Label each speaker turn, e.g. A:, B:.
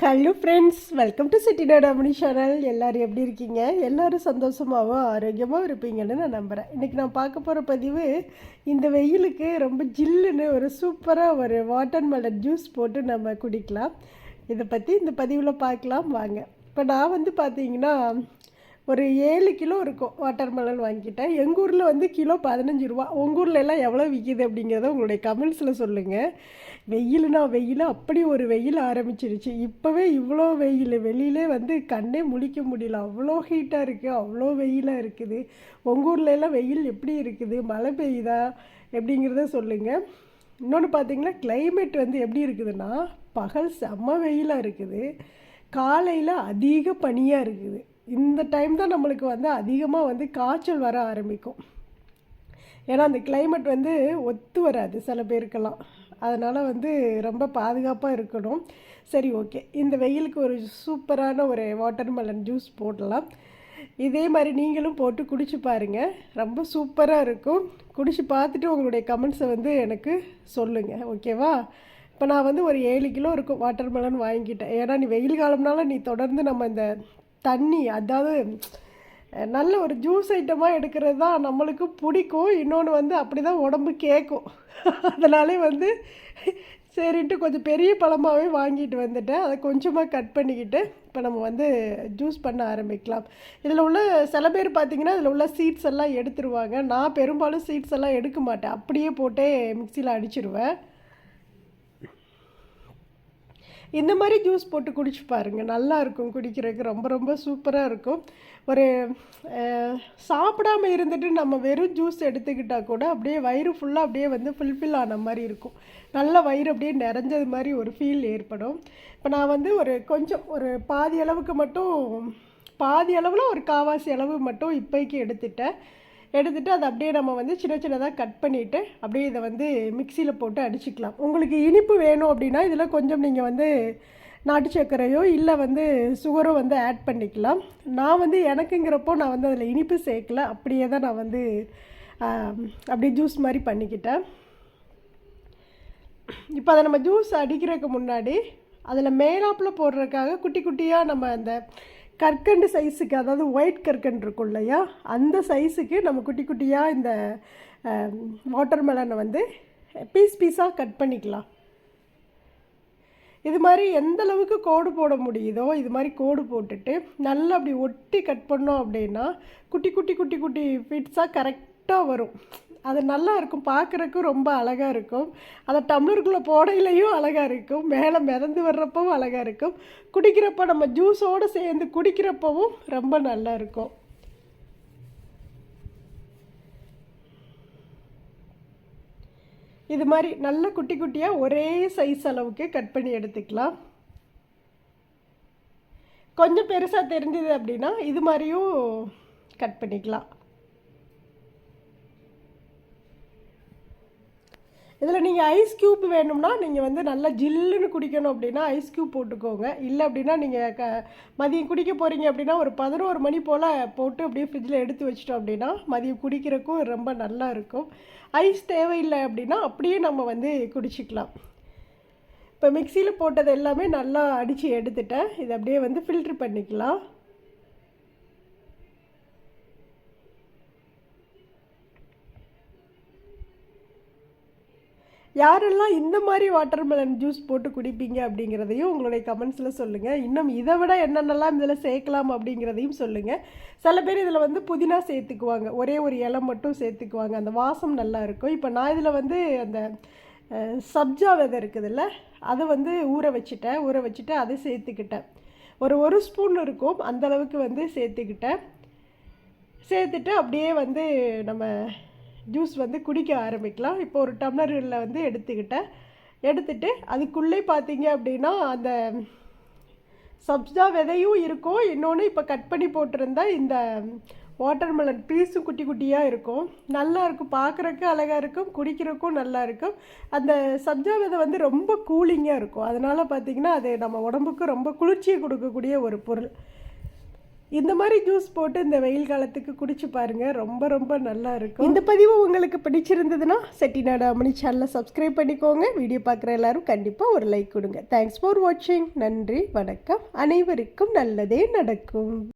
A: Hello friends welcome to city Tatamani channel எல்லோரும் எப்படி இருக்கீங்க? எல்லோரும் சந்தோஷமாகவும் ஆரோக்கியமாக இருப்பீங்கன்னு நான் நம்புகிறேன் இன்றைக்கி நான் பார்க்க போகிற பதிவு இந்த வெயிலுக்கு ரொம்ப ஜில்லுன்னு ஒரு சூப்பராக ஒரு வாட்டர் மெலன் ஜூஸ் போட்டு நம்ம குடிக்கலாம். இதை பற்றி இந்த பதிவில் பார்க்கலாம். வாங்க. இப்போ நான் வந்து பார்த்தீங்கன்னா ஒரு ஏழு கிலோ இருக்கும் வாட்டர்மெலன் வாங்கிட்டேன் எங்கள் ஊரில் வந்து கிலோ பதினஞ்சு ரூபா. உங்கள் ஊரில் எல்லாம் எவ்வளோ விற்கிது அப்படிங்கிறத உங்களுடைய கமெண்ட்ஸில் சொல்லுங்கள் வெயிலுனா வெயில் அப்படி ஒரு வெயில் ஆரம்பிச்சிருச்சு. இப்போவே இவ்வளோ வெயில். வெளியிலே வந்து கண்ணே முழிக்க முடியல. அவ்வளோ ஹீட்டாக இருக்குது அவ்வளோ வெயிலாக இருக்குது. உங்கள் ஊரில் எல்லாம் வெயில் எப்படி இருக்குது? மழை பெய்யுதா? எப்படிங்கிறத சொல்லுங்கள் இன்னொன்று பார்த்தீங்கன்னா கிளைமேட் வந்து எப்படி இருக்குதுன்னா பகல் செம்ம வெயிலாக இருக்குது. காலையில் அதிக பனியாக இருக்குது. இந்த டைம் தான் நம்மளுக்கு வந்து அதிகமாக வந்து காய்ச்சல் வர ஆரம்பிக்கும். ஏன்னா அந்த கிளைமேட் வந்து ஒத்து வராது சில பேருக்கெல்லாம். அதனால் வந்து ரொம்ப பாதுகாப்பாக இருக்கணும். சரி ஓகே இந்த வெயிலுக்கு ஒரு சூப்பரான ஒரு வாட்டர்மெலன் ஜூஸ் போடலாம். இதே மாதிரி நீங்களும் போட்டு குடிச்சு பாருங்கள் ரொம்ப சூப்பராக இருக்கும். குடிச்சு பார்த்துட்டு உங்களுடைய கமெண்ட்ஸை வந்து எனக்கு சொல்லுங்கள் ஓகேவா இப்போ நான் வந்து ஒரு ஏழு கிலோ இருக்கும் வாட்டர்மெலன் வாங்கிட்டேன் ஏன்னா நீ வெயில் காலம்னால நீ தொடர்ந்து நம்ம இந்த தண்ணி அதாவது நல்ல ஒரு ஜூஸ் ஐட்டமாக எடுக்கிறது தான் நம்மளுக்கு பிடிக்கும். இன்னொன்று வந்து அப்படி தான் உடம்பு கேட்கும் அதனாலே வந்து சரின்ட்டு கொஞ்சம் பெரிய பழமாகவே வாங்கிட்டு வந்துட்டேன். அதை கொஞ்சமாக கட் பண்ணிக்கிட்டு இப்போ நம்ம வந்து ஜூஸ் பண்ண ஆரம்பிக்கலாம். இதில் உள்ள சில பேர் பார்த்திங்கன்னா இதில் உள்ள சீட்ஸ் எல்லாம் எடுத்துருவாங்க. நான் பெரும்பாலும் சீட்ஸ் எல்லாம் எடுக்க மாட்டேன். அப்படியே போட்டே மிக்சியில் அடிச்சிருவேன். இந்த மாதிரி ஜூஸ் போட்டு குடிச்சு பாருங்கள் நல்லா இருக்கும் குடிக்கிறதுக்கு. ரொம்ப ரொம்ப சூப்பராக இருக்கும். ஒரு சாப்பிடாமல் சாப்பிடாம இருந்துட்டு நம்ம வெறும் ஜூஸ் எடுத்துக்கிட்டால் கூட அப்படியே வயிறு ஃபுல்லாக அப்படியே வந்து ஃபுல்ஃபில் ஆன மாதிரி இருக்கும். நல்ல வயிறு அப்படியே நிறைஞ்சது மாதிரி ஒரு ஃபீல் ஏற்படும். இப்போ நான் வந்து ஒரு கொஞ்சம் ஒரு பாதி அளவுக்கு மட்டும் பாதி அளவில் ஒரு காவாசி அளவு மட்டும் இப்போக்கி எடுத்துட்டேன். எடுத்துகிட்டு அதை அப்படியே நம்ம வந்து சின்ன சின்னதாக கட் பண்ணிவிட்டு அப்படியே இதை வந்து மிக்சியில் போட்டு அடிச்சுக்கலாம். உங்களுக்கு இனிப்பு வேணும் அப்படின்னா இதில் கொஞ்சம் நீங்கள் வந்து நாட்டு சர்க்கரையோ இல்லை வந்து சுகரோ வந்து ஆட் பண்ணிக்கலாம். நான் வந்து எனக்குங்கிறப்போ நான் வந்து அதில் இனிப்பு சேர்க்கல. அப்படியே தான் நான் வந்து அப்படியே ஜூஸ் மாதிரி பண்ணிக்கிட்டேன். இப்போ அதை நம்ம ஜூஸ் அடிக்கிறதுக்கு முன்னாடி அதில் மேலாப்பில் போடுறதுக்காக குட்டி குட்டியாக நம்ம அந்த கற்கண்டு சைஸுக்கு அதாவது ஒயிட் கற்கண்டு இருக்கும் இல்லையா? அந்த சைஸுக்கு நம்ம குட்டி குட்டியாக இந்த வாட்டர் மெலனை வந்து பீஸ் பீஸாக கட் பண்ணிக்கலாம். இது மாதிரி எந்த அளவுக்கு கோடு போட முடியுதோ இது மாதிரி கோடு போட்டுட்டு நல்லா அப்படி ஒட்டி கட் பண்ணோம் அப்படின்னா குட்டி குட்டி குட்டி குட்டி ஃபிட்ஸாக கரெக்டாக வரும். அது நல்லா இருக்கும் பார்க்குறக்கும் ரொம்ப அழகாக இருக்கும். அதை டம்ளருக்குள்ளே போடையிலையும் அழகாக இருக்கும் மேலே மிதந்து வர்றப்பவும் அழகாக இருக்கும். குடிக்கிறப்போ நம்ம ஜூஸோடு சேர்ந்து குடிக்கிறப்பவும் ரொம்ப நல்லா இருக்கும். இது மாதிரி நல்ல குட்டி குட்டியாக ஒரே சைஸ் அளவுக்கு கட் பண்ணி எடுத்துக்கலாம். கொஞ்சம் பெருசாக தெரிஞ்சது அப்படின்னா இது மாதிரியும் கட் பண்ணிக்கலாம். இதில் நீங்கள் ஐஸ் க்யூப் வேணும்னா நீங்கள் வந்து நல்லா ஜில்லுன்னு குடிக்கணும் அப்படின்னா ஐஸ் க்யூப் போட்டுக்கோங்க. இல்லை அப்படின்னா நீங்கள் க மதியம் குடிக்க போகிறீங்க அப்படின்னா ஒரு பதினோரு மணி போல் போட்டு அப்படியே ஃப்ரிட்ஜில் எடுத்து வச்சிட்டோம் அப்படின்னா மதியம் குடிக்கிறக்கும் ரொம்ப நல்லா இருக்கும். ஐஸ் தேவையில்லை அப்படின்னா அப்படியே நம்ம வந்து குடிச்சிக்கலாம். இப்போ மிக்சியில் போட்டது எல்லாமே நல்லா அடித்து எடுத்துட்டேன். இதை அப்படியே வந்து ஃபில்ட்ரு பண்ணிக்கலாம். யாரெல்லாம் இந்த மாதிரி வாட்டர்மெலன் ஜூஸ் போட்டு குடிப்பீங்க அப்படிங்கிறதையும் உங்களுடைய கமெண்ட்ஸில் சொல்லுங்கள் இன்னும் இதை விட என்னென்னலாம் இதில் சேர்க்கலாம் அப்படிங்கிறதையும் சொல்லுங்கள் சில பேர் இதில் வந்து புதினா சேர்த்துக்குவாங்க. ஒரே ஒரு இலை மட்டும் சேர்த்துக்குவாங்க. அந்த வாசம் நல்லா இருக்கும். இப்போ நான் இதில் வந்து அந்த சப்ஜா விதை இருக்குதுல்ல அதை வந்து ஊற வச்சுட்டேன். ஊற வச்சுட்டு அதை சேர்த்துக்கிட்டேன். ஒரு ஒரு ஸ்பூன் இருக்கும். அந்தளவுக்கு வந்து சேர்த்துக்கிட்டேன். சேர்த்துட்டு அப்படியே வந்து நம்ம ஜூஸ் வந்து குடிக்க ஆரம்பிக்கலாம். இப்போ ஒரு டம்ளரில் வந்து எடுத்துக்கிட்டேன். எடுத்துட்டு அதுக்குள்ளே பார்த்தீங்க அப்படின்னா அந்த சப்ஜா விதையும் இருக்கும். இன்னொன்று இப்போ கட் பண்ணி போட்டிருந்தா இந்த வாட்டர்மெலன் பீஸும் குட்டி குட்டியாக இருக்கும். நல்லா இருக்கும். பார்க்குறக்கு அழகாக இருக்கும். குடிக்கிறக்கும் நல்லா இருக்கும். அந்த சப்ஜா விதை வந்து ரொம்ப கூலிங்காக இருக்கும். அதனால் பார்த்தீங்கன்னா அது நம்ம உடம்புக்கு ரொம்ப குளிர்ச்சியை கொடுக்கக்கூடிய ஒரு பொருள். இந்த மாதிரி ஜூஸ் போட்டு இந்த வெயில் காலத்துக்கு குடிச்சு பாருங்க. ரொம்ப ரொம்ப நல்லா இருக்கும். இந்த பதிவு உங்களுக்கு பிடிச்சிருந்ததுன்னா செட்டிநாடு அம்மணி சேனலை சப்ஸ்கிரைப் பண்ணிக்கோங்க. வீடியோ பார்க்குற எல்லாரும் கண்டிப்பாக ஒரு லைக் கொடுங்க. தேங்க்ஸ் ஃபார் வாட்சிங் நன்றி வணக்கம். அனைவருக்கும் நல்லதே நடக்கும்.